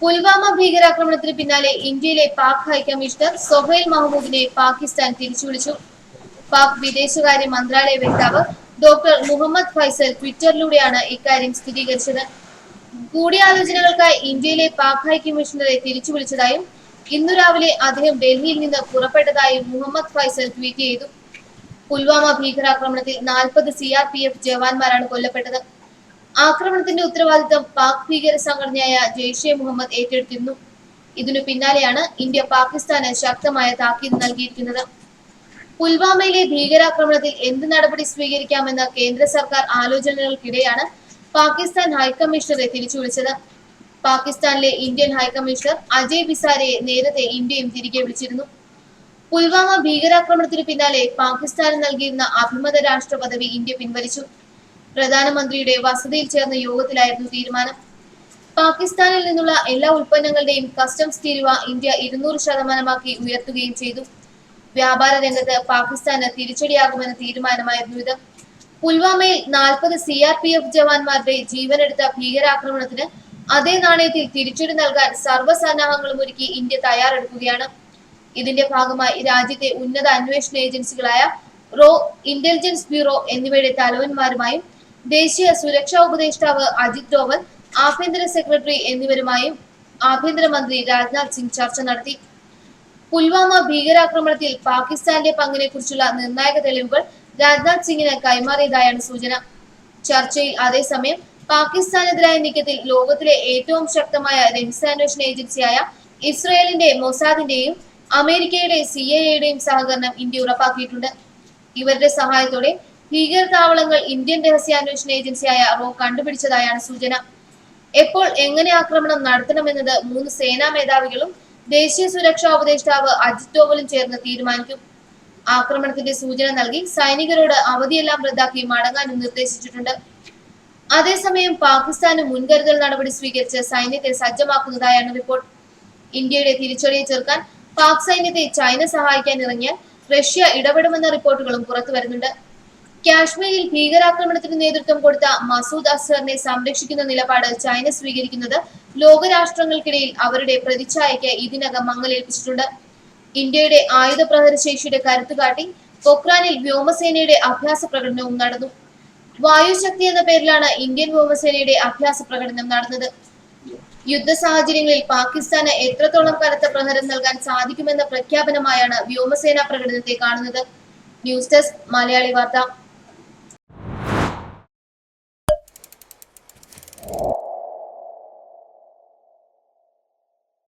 പുൽവാമ ഭീകരാക്രമണത്തിന് പിന്നാലെ ഇന്ത്യയിലെ പാക് ഹൈക്കമ്മീഷണർ സൊഹേൽ മഹ്മൂദിനെ പാകിസ്ഥാൻ തിരിച്ചുവിളിച്ചു പാക് വിദേശകാര്യ മന്ത്രാലയ വക്താവ് ഡോക്ടർ മുഹമ്മദ് ഫൈസൽ ട്വിറ്ററിലൂടെയാണ് ഇക്കാര്യം സ്ഥിരീകരിച്ചത്. കൂടിയാലോചനകൾക്കായി ഇന്ത്യയിലെ പാക് ഹൈക്കമ്മീഷണറെ തിരിച്ചു വിളിച്ചതായും ഇന്നു രാവിലെ അദ്ദേഹം ഡൽഹിയിൽ നിന്ന് പുറപ്പെട്ടതായും മുഹമ്മദ് ഫൈസൽ ട്വീറ്റ് ചെയ്തു. പുൽവാമ ഭീകരാക്രമണത്തിൽ നാൽപ്പത് സി ആർ പി എഫ് ജവാന്മാരാണ് കൊല്ലപ്പെട്ടത്. ആക്രമണത്തിന്റെ ഉത്തരവാദിത്തം പാക് ഭീകര സംഘടനയായ ജെയ്ഷെ മുഹമ്മദ് ഏറ്റെടുത്തിരുന്നു. ഇതിനു പിന്നാലെയാണ് ഇന്ത്യ പാകിസ്ഥാന് ശക്തമായ താക്കീത് നൽകിയിരിക്കുന്നത്. പുൽവാമയിലെ ഭീകരാക്രമണത്തിൽ എന്ത് നടപടി സ്വീകരിക്കാമെന്ന കേന്ദ്ര സർക്കാർ ആലോചനകൾക്കിടെയാണ് പാകിസ്ഥാൻ ഹൈക്കമ്മീഷണറെ തിരിച്ചു വിളിച്ചത് പാകിസ്ഥാനിലെ ഇന്ത്യൻ ഹൈക്കമ്മീഷണർ അജയ് ബിസാരയെ നേരത്തെ ഇന്ത്യയും തിരികെ വിളിച്ചിരുന്നു. പുൽവാമ ഭീകരാക്രമണത്തിന് പിന്നാലെ പാകിസ്ഥാന് നൽകിയിരുന്ന അഭിമത രാഷ്ട്ര പദവി ഇന്ത്യ പിൻവലിച്ചു. പ്രധാനമന്ത്രിയുടെ വസതിയിൽ ചേർന്ന യോഗത്തിലായിരുന്നു തീരുമാനം. പാകിസ്ഥാനിൽ നിന്നുള്ള എല്ലാ ഉൽപ്പന്നങ്ങളുടെയും കസ്റ്റംസ് തീരുവ ഇന്ത്യ ഇരുന്നൂറ് ശതമാനമാക്കി ഉയർത്തുകയും ചെയ്തു. വ്യാപാര രംഗത്ത് പാകിസ്ഥാന് തിരിച്ചടിയാകുമെന്ന തീരുമാനമായിരുന്നു ഇത്. പുൽവാമയിൽ നാൽപ്പത് സി ആർ പി എഫ് ജവാന്മാരുടെ ജീവനെടുത്ത ഭീകരാക്രമണത്തിന് അതേ നാണയത്തിൽ തിരിച്ചടി നൽകാൻ സർവസന്നാഹങ്ങളും ഒരുക്കി ഇന്ത്യ തയ്യാറെടുക്കുകയാണ്. ഇതിന്റെ ഭാഗമായി രാജ്യത്തെ ഉന്നത അന്വേഷണ ഏജൻസികളായ റോ ഇന്റലിജൻസ് ബ്യൂറോ എന്നിവയുടെ തലവന്മാരുമായും ദേശീയ സുരക്ഷാ ഉപദേഷ്ടാവ് അജിത് ഡോവൽ ആഭ്യന്തര സെക്രട്ടറി എന്നിവരുമായും ആഭ്യന്തരമന്ത്രി രാജ്നാഥ് സിംഗ് ചർച്ച നടത്തി. പുൽവാമ ഭീകരാക്രമണത്തിൽ പാകിസ്ഥാന്റെ പങ്കിനെ കുറിച്ചുള്ള നിർണായക തെളിവുകൾ രാജ്നാഥ് സിംഗിന് കൈമാറിയതായാണ് സൂചന. ചർച്ചയിൽ അതേസമയം പാകിസ്ഥാനെതിരായ നീക്കത്തിൽ ലോകത്തിലെ ഏറ്റവും ശക്തമായ രഹസ്യാന്വേഷണ ഏജൻസിയായ ഇസ്രയേലിന്റെ മൊസാദിന്റെയും അമേരിക്കയുടെ സി എയുടെയും സഹകരണം ഇന്ത്യ ഉറപ്പാക്കിയിട്ടുണ്ട്. ഇവരുടെ സഹായത്തോടെ ഭീകര താവളങ്ങൾ ഇന്ത്യൻ രഹസ്യാന്വേഷണ ഏജൻസിയായ റോ കണ്ടുപിടിച്ചതായാണ് സൂചന. എപ്പോൾ എങ്ങനെ ആക്രമണം നടത്തണമെന്നത് മൂന്ന് സേനാ മേധാവികളും ദേശീയ സുരക്ഷാ ഉപദേഷ്ടാവ് അജിത് ഡോവലും ചേർന്ന് തീരുമാനിക്കും. ആക്രമണത്തിന്റെ സൂചന നൽകി സൈനികരോട് അവധിയെല്ലാം റദ്ദാക്കി മടങ്ങാനും നിർദ്ദേശിച്ചിട്ടുണ്ട്. അതേസമയം പാകിസ്ഥാന് മുൻകരുതൽ നടപടി സ്വീകരിച്ച് സൈന്യത്തെ സജ്ജമാക്കുന്നതായാണ് റിപ്പോർട്ട്. ഇന്ത്യയുടെ തിരിച്ചടിയെ ചെറുക്കാൻ പാക് സൈന്യത്തെ ചൈന സഹായിക്കാൻ ഇറങ്ങിയാൽ റഷ്യ ഇടപെടുമെന്ന റിപ്പോർട്ടുകളും പുറത്തു വരുന്നുണ്ട് കാശ്മീരിൽ ഭീകരാക്രമണത്തിന് നേതൃത്വം കൊടുത്ത മസൂദ് അസ്ഹറിനെ സംരക്ഷിക്കുന്ന നിലപാട് ചൈന സ്വീകരിക്കുന്നത് ലോകരാഷ്ട്രങ്ങൾക്കിടയിൽ അവരുടെ പ്രതിച്ഛായയ്ക്ക് ഇതിനകം മങ്ങലേൽപ്പിച്ചിട്ടുണ്ട്. ഇന്ത്യയുടെ ആയുധ പ്രഹരശേഷിയുടെ കരുത്തുകാട്ടി പൊക്രാനിൽ വ്യോമസേനയുടെ അഭ്യാസ പ്രകടനവും നടന്നു. വായുശക്തി എന്ന പേരിലാണ് ഇന്ത്യൻ വ്യോമസേനയുടെ അഭ്യാസ പ്രകടനം നടന്നത്. യുദ്ധ സാഹചര്യങ്ങളിൽ പാകിസ്ഥാന് എത്രത്തോളം കനത്ത പ്രഹരം നൽകാൻ സാധിക്കുമെന്ന പ്രഖ്യാപനമായാണ് വ്യോമസേനാ പ്രകടനത്തെ കാണുന്നത്. ന്യൂസ് ഡെസ്ക് മലയാളി വാർത്ത.